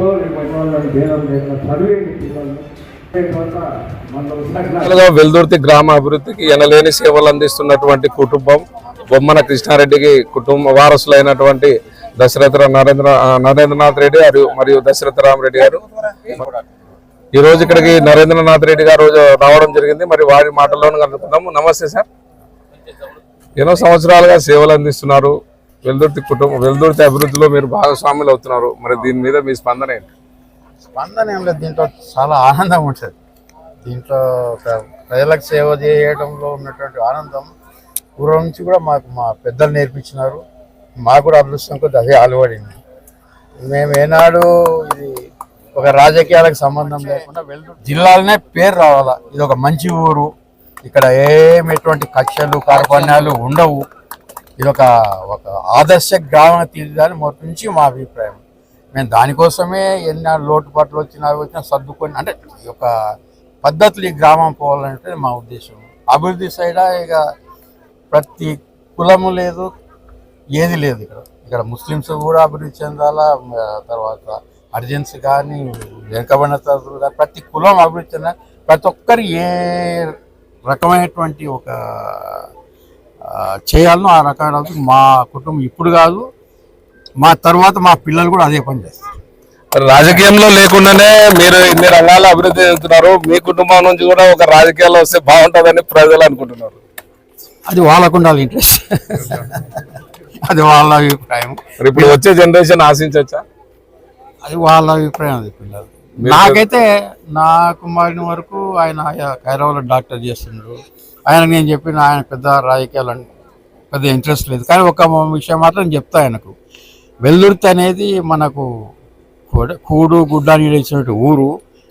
వాళ్ళని భేదం లేకుండా చదివేయండి పిల్లల్ని వెల్దుర్తి గ్రామ అభివృద్ధికి ఎనలేని సేవలు అందిస్తున్నటువంటి కుటుంబం బొమ్మన కృష్ణారెడ్డికి కుటుంబ వారసులైనటువంటి దశరథ నరేంద్ర నరేంద్రనాథ్ రెడ్డి గారు మరియు దశరథ రామరెడ్డి గారు. ఈ రోజు ఇక్కడికి నరేంద్రనాథ్ రెడ్డి గారు రావడం జరిగింది. మరి వారి మాటల్లోనూ కనుక్కుందాము నమస్తే సార్. ఎన్నో సంవత్సరాలుగా సేవలు అందిస్తున్నారు. వెల్దుర్తి కుటుంబం వెల్దుర్తి అభివృద్ధిలో మీరు భాగస్వాములు అవుతున్నారు. మరి దీని మీద మీ స్పందన ఏంటి? స్పందన ఏం లేదు. దీంట్లో చాలా ఆనందం ఉంటుంది. దీంట్లో ప్రజలకు సేవ చేయడంలో ఉన్నటువంటి ఆనందం పూర్వం నుంచి కూడా మాకు మా పెద్దలు నేర్పించినారు. మాకు కూడా అదృష్టం కొద్ది అదే అలవడింది మేము ఏనాడు ఇది ఒక రాజకీయాలకు సంబంధం లేకుండా వెళ్ళు జిల్లాలనే పేరు రావాలా. ఇది ఒక మంచి ఊరు. ఇక్కడ ఏమి ఎటువంటి కక్షలు కార్పణ్యాలు ఉండవు. ఇది ఒక ఒక ఆదర్శ గ్రామం తీర్చాలని మొదటి నుంచి మా అభిప్రాయం. మేము దానికోసమే ఎన్ని లోటుపాట్లు వచ్చినా అవి వచ్చినా సర్దుకొని అంటే ఈ యొక్క పద్ధతులు ఈ గ్రామం పోవాలంటే మా ఉద్దేశం. అభివృద్ధి సైడ్ ఇక ప్రతి కులము లేదు ఏది లేదు ఇక్కడ. ఇక్కడ ముస్లిమ్స్ కూడా అభివృద్ధి చెందాలా తర్వాత అర్జెన్స్ కానీ వెనుకబడిన తరగతులు కానీ ప్రతి కులం అభివృద్ధి చెందాలి ప్రతి ఒక్కరు ఏ రకమైనటువంటి ఒక చేయాలనో ఆ రకాల మా కుటుంబం ఇప్పుడు కాదు. మా తర్వాత మా పిల్లలు కూడా అదే పని చేస్తారు. రాజకీయంలో లేకుండానే మీరు ఇన్ని రంగాల్లో అభివృద్ధి చెందుతున్నారు. మీ కుటుంబం నుంచి కూడా ఒక రాజకీయాల్లో వస్తే బాగుంటుందని ప్రజలు అనుకుంటున్నారు. అది వాళ్ళకు ఉండాలి ఇంట్రెస్ట్ అది వాళ్ళ అభిప్రాయం. ఇప్పుడు వచ్చే జనరేషన్ ఆశించవచ్చా? అది వాళ్ళ అభిప్రాయం అది పిల్లలు. నాకైతే నా కుమారుని వరకు ఆయన కైరవలో డాక్టర్ చేస్తున్నాడు ఆయన నేను చెప్పిన ఆయన పెద్ద రాజకీయాలు పెద్ద ఇంట్రెస్ట్ లేదు. కానీ ఒక విషయం మాత్రం చెప్తా ఆయనకు. వెల్లుర్తి అనేది మనకు కూడు గుడ్డ నీడేసినట్టు ఊరు.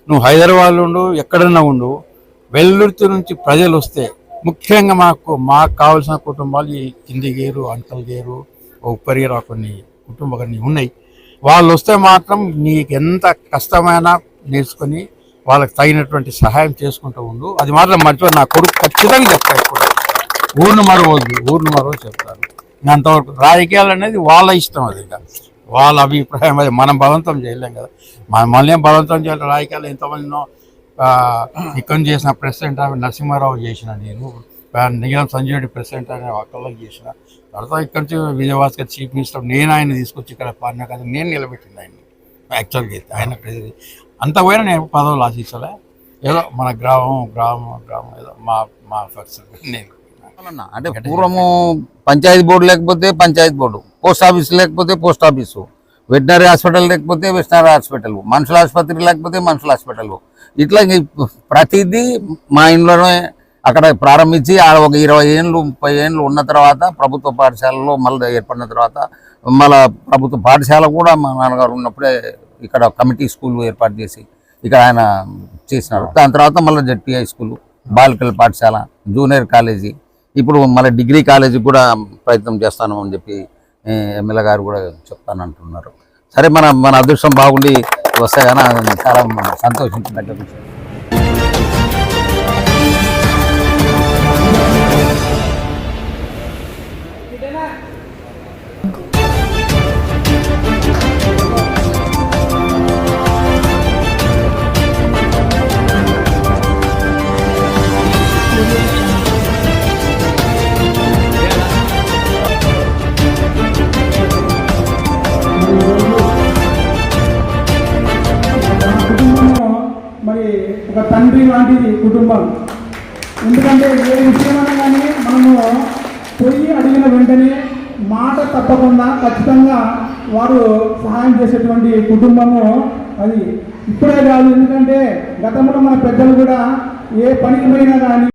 నువ్వు హైదరాబాద్లో ఉండు ఎక్కడన్నా ఉండు వెల్లుర్తి నుంచి ప్రజలు వస్తే ముఖ్యంగా మాకు మాకు కావాల్సిన కుటుంబాలు ఈ కింది గేరు అంకల్ గేరు ఉప్పరిగేరు కొన్ని కుటుంబాలు కొన్ని ఉన్నాయి. వాళ్ళు వస్తే మాత్రం నీకు ఎంత కష్టమైనా నేర్చుకొని వాళ్ళకి తగినటువంటి సహాయం చేసుకుంటూ ఉండు. అది మాత్రం మర్చిపోయి నా కొడుకు ఖచ్చితంగా చెప్తాను ఇప్పుడు ఊరిని మరవద్దు ఊరిని మరో చెప్తాను అంతవరకు రాజకీయాలు అనేది వాళ్ళ ఇష్టం అది ఇక. వాళ్ళ అభిప్రాయం అది. మనం బలవంతం చేయలేం కదా. మన మనల్ని బలవంతం చేయాలి? రాజకీయాలు ఎంతమందినో ఇక్కడ చేసిన ప్రెసిడెంట్ ఆమె నరసింహారావు చేసిన నేను నిజం సంజయ్ రెడ్డి ప్రెసిడెంట్ అనే ఒక్కళ్ళకి చేసిన. తర్వాత ఇక్కడ నుంచి విజయభాస్కర్ చీఫ్ మినిస్టర్ నేను ఆయన తీసుకొచ్చి ఇక్కడ పాడినా కదా నేను నిలబెట్టింది ఆయన యాక్చువల్గా అయితే ఆయన ప్రెసిడెంట్. అంత పోయినా నేను పదవులు ఆశించలే ఏదో మన గ్రామం గ్రామం గ్రామం ఏదో మా మా నేను. అన్న, అంటే పూర్వము పంచాయతీ బోర్డు లేకపోతే పంచాయతీ బోర్డు పోస్ట్ ఆఫీస్ లేకపోతే పోస్ట్ ఆఫీసు వెటనరీ హాస్పిటల్ లేకపోతే వెటనరీ హాస్పిటల్ మనుషుల ఆసుపత్రి లేకపోతే మనుషుల హాస్పిటల్. ఇట్లా ప్రతిదీ మా ఇంట్లోనే అక్కడ ప్రారంభించి ఆ ఒక ఇరవై ఏళ్ళు ముప్పై ఏళ్ళు ఉన్న తర్వాత ప్రభుత్వ పాఠశాలలో మళ్ళీ ఏర్పడిన తర్వాత మళ్ళీ ప్రభుత్వ పాఠశాల కూడా మా నాన్నగారు ఉన్నప్పుడే ఇక్కడ కమిటీ స్కూల్ ఏర్పాటు చేసి ఇక్కడ ఆయన చేసినారు. దాని తర్వాత మళ్ళీ జడ్పీఐ స్కూల్ బాలికల పాఠశాల జూనియర్ కాలేజీ. ఇప్పుడు మళ్ళీ డిగ్రీ కాలేజీ కూడా ప్రయత్నం చేస్తాను అని చెప్పి ఎమ్మెల్యే గారు కూడా చెప్తాను అంటున్నారు సరే మన మన అదృష్టం బాగుండి వస్తే కానీ చాలా సంతోషించినట్టు తండ్రి లాంటిది కుటుంబం. ఎందుకంటే ఏ విషయమైనా కానీ మనము పోయి అడిగిన వెంటనే మాట తప్పకుండా ఖచ్చితంగా వారు సహాయం చేసేటువంటి కుటుంబము అది. ఇప్పుడే కాదు ఎందుకంటే గతంలో మన పెద్దలు కూడా ఏ పనికి పోయినా కానీ